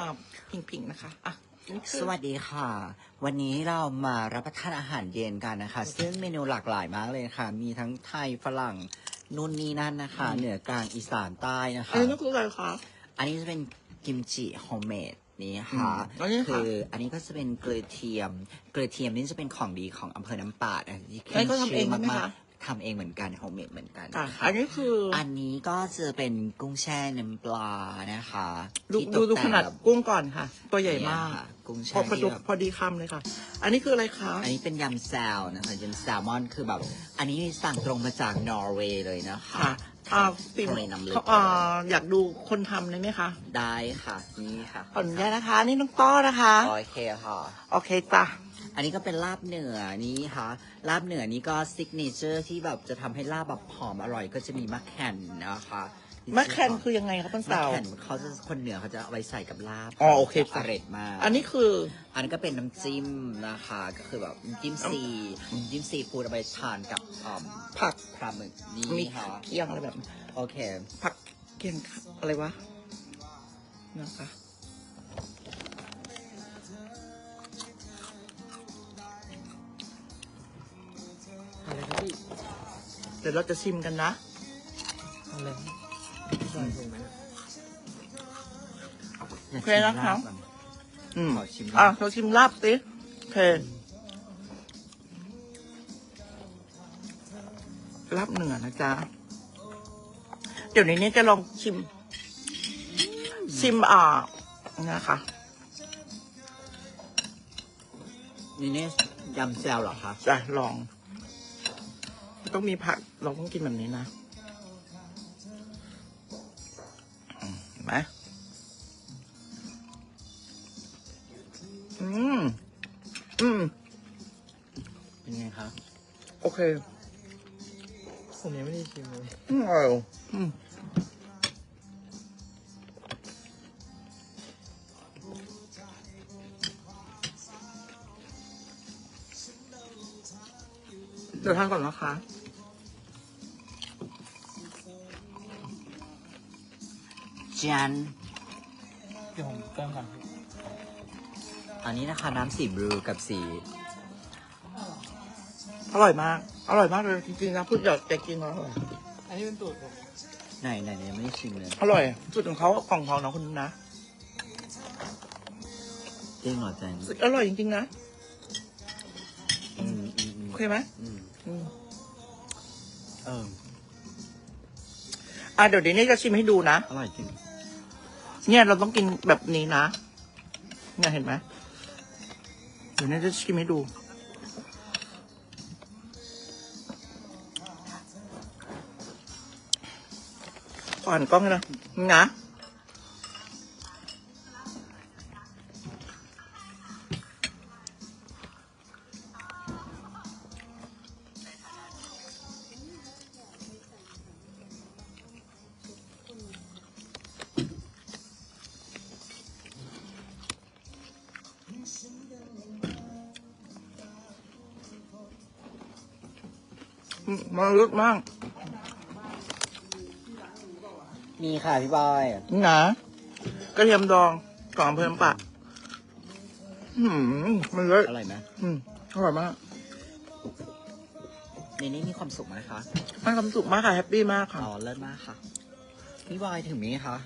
อ่าพิงพิงนะคะอะนี่คือสวัสดีค่ะ วันนี้เรามารับประทานอาหารเย็นกันนะคะ ซึ่งเมนูหลากหลายมากเลยค่ะ มีทั้งไทยฝรั่งนู่นนี่นั่นนะคะ เหนือกลางอีสานใต้นะอัคะ นนี้คืออะไรคะ อันนี้จะเป็นกิมจิโฮมเมดนี่ค่ะอืมอันนี้ค่ะ คืออันนี้ก็จะเป็นเกลือเทียม เกลือเทียมนี่จะเป็นของดีของอำเภอน้ำปาดนะที่อันนี้ก็ทำเองชื่ใช่ไหมมาคะกๆ ทำเองเหมือนกันโฮมเมดเหมือนกันอะค่ะอันนี้คือ อันนี้ก็จะเป็นกุ้งแช่น้ำปลานะคะดูที่ตดูกดูแต่งขนาดแบบกุ้งก่อนค่ะ ตัวใหญ่มากเนี่ยค่ะกุ้งพแช่อพอที่ดูแบบพอดีคำเลยค่ะ อันนี้คืออะไรคะ อันนี้เป็นยำแซลนะคะยำแซลมอนคือแบบ อันนี้สั่งตรงมาจากนอร์เวย์เลยนะคะ ค่ะ อ่าติมทะเลน้ำลึกเขาอ่าอยากดูคนทำได้ไหมคะได้ค่ะ นี่ค่ะขออนุญาตนะคะ นี่น้องต้อนะคะ โอเคค่ะ โอเคจ้ะ อันนี้ก็เป็นลาบเหนือนี่ค่ะลาบเหนือนี่ก็ซิกเนเจอร์ที่แบบจะทำให้ลาบแบบหอมอร่อยก็จะมีมะแข่นนะคะ มะแคนคือยังไงครับต้นมะสาวแข่นเขาจะคนเหนือเขาจะเอาไว้ใส่กับลาบอ๋อโอเค จะอร่อยมาก อันนี้คือ อันนี้ก็เป็นน้ำจิ้มนะคะ ก็คือแบบน้ำจิ้มซีน้ำจิ้มซีฟู้ดเอาไปทานกับอ่อมผักปลาหมึกมีนี่ค่ะเคียงอะไรแบบนี้โอเค ผักเคียงอะไรวะนะคะอะไรครับพี่เดี๋ยวเราจะชิมกันนะ อะไรใส่ โอเคชิมนะคะลาบก่อนอืมขอชิมอะเราชิมลาบสิโอเคลาบเหนือนะจ๊ะ เดี๋ยวในนี้จะลองชิม ชิมอ่านะคะนี่นี่ยำแซลเหรอคะจะลอง ต้องมีผักเราต้องกินแบบนี้นะ ไหมอืม อืม เป็นไงคะโอเค ผมยังไม่ได้ชิมเลยอืมอร่อยอืมเดี๋ยวทานก่อนนะคะ จันเดี๋ยวผมเติมก่อนอันนี้นะคะน้ำสีบลูกับสี อร่อยมาก อร่อยมากเลยจริงๆนะพูดอยากจะกินแล้วอร่อยอันนี้เป็นตูดผมไหนไหนไหนยังไม่ได้ชิมเลยอร่อยสูตรของเขาของเขานะคุณนะจริงเหรอจันอร่อยจริงๆนะอืมอืมอืมโอเคไหมอืมอืมเอออะเดี๋ยวนี้จะชิมให้ดูนะ อร่อยจริง เนี่ยเราต้องกินแบบนี้นะ เนี่ยเห็นไหมเดี๋ยวนี้จะชิมให้ดู อ่อนกล้องนะนะ มมันลึกมากมีค่ะพี่บอยนี่นะกระเทียมดองกล่องเพิ่มปะอืมมันเลยอร่อยไหมอืมอร่อยมากในนี้มีความสุขไหมคะมันความสุขมากค่ะแฮปปี้มากค่ะอ๋อเลิศมากค่ะพี่บอยถึงนี้คะ